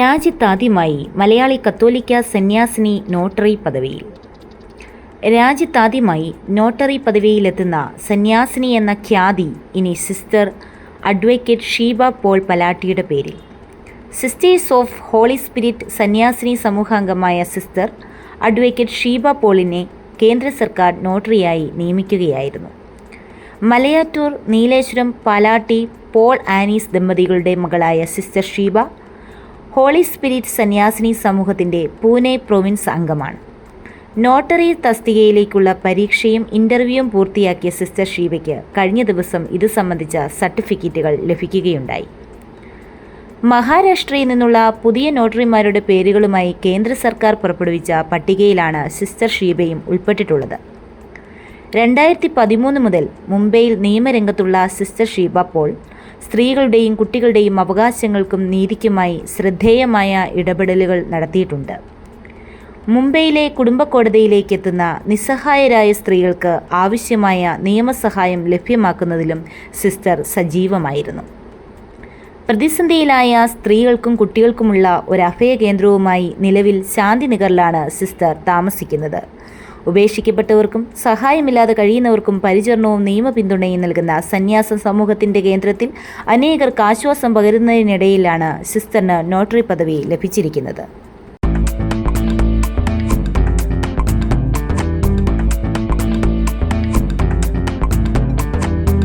രാജ്യത്താദ്യമായി മലയാളി കത്തോലിക്ക സന്യാസിനി നോട്ടറി പദവിയിൽ. രാജ്യത്താദ്യമായി നോട്ടറി പദവിയിലെത്തുന്ന സന്യാസിനി എന്ന ഖ്യാതി ഇനി സിസ്റ്റർ അഡ്വക്കേറ്റ് ഷീബ പോൾ പലാട്ടിയുടെ പേരിൽ. സിസ്റ്റേഴ്സ് ഓഫ് ഹോളി സ്പിരിറ്റ് സന്യാസിനി സമൂഹാംഗമായ സിസ്റ്റർ അഡ്വക്കേറ്റ് ഷീബ പോളിനെ കേന്ദ്ര സർക്കാർ നോട്ടറിയായി നിയമിക്കുകയായിരുന്നു. മലയാറ്റൂർ നീലേശ്വരം പാലാട്ടി പോൾ ആനീസ് ദമ്പതികളുടെ മകളായ സിസ്റ്റർ ഷീബ ഹോളി സ്പിരിറ്റ് സന്യാസിനി സമൂഹത്തിന്റെ പൂനെ പ്രൊവിൻസ് അംഗമാണ്. നോട്ടറി തസ്തികയിലേക്കുള്ള പരീക്ഷയും ഇന്റർവ്യൂവും പൂർത്തിയാക്കിയ സിസ്റ്റർ ഷീബയ്ക്ക് കഴിഞ്ഞ ദിവസം ഇത് സംബന്ധിച്ച സർട്ടിഫിക്കറ്റുകൾ ലഭിക്കുകയുണ്ടായി. മഹാരാഷ്ട്രയിൽ നിന്നുള്ള പുതിയ നോട്ടറിമാരുടെ പേരുകളുമായി കേന്ദ്ര സർക്കാർ പുറപ്പെടുവിച്ച പട്ടികയിലാണ് സിസ്റ്റർ ഷീബയും ഉൾപ്പെട്ടിട്ടുള്ളത്. രണ്ടായിരത്തി പതിമൂന്ന് മുതൽ മുംബൈയിൽ നിയമരംഗത്തുള്ള സിസ്റ്റർ ഷീബ പോൾ സ്ത്രീകളുടെയും കുട്ടികളുടെയും അവകാശങ്ങൾക്കും നീതിക്കുമായി ശ്രദ്ധേയമായ ഇടപെടലുകൾ നടത്തിയിട്ടുണ്ട്. മുംബൈയിലെ കുടുംബ കോടതിയിലേക്ക് എത്തുന്ന നിസ്സഹായരായ സ്ത്രീകൾക്ക് ആവശ്യമായ നിയമസഹായം ലഭ്യമാക്കുന്നതിലും സിസ്റ്റർ സജീവമായിരുന്നു. പ്രതിസന്ധിയിലായ സ്ത്രീകൾക്കും കുട്ടികൾക്കുമുള്ള ഒരു അഭയ കേന്ദ്രവുമായി നിലവിൽ ശാന്തിനഗറിലാണ് സിസ്റ്റർ താമസിക്കുന്നത്. ഉപേക്ഷിക്കപ്പെട്ടവർക്കും സഹായമില്ലാതെ കഴിയുന്നവർക്കും പരിചരണവും നിയമ പിന്തുണയും നൽകുന്ന സന്യാസ സമൂഹത്തിന്റെ കേന്ദ്രത്തിൽ അനേകർക്ക് ആശ്വാസം പകരുന്നതിനിടയിലാണ് സിസ്റ്ററിന് നോട്ടറി പദവി ലഭിച്ചിരിക്കുന്നത്.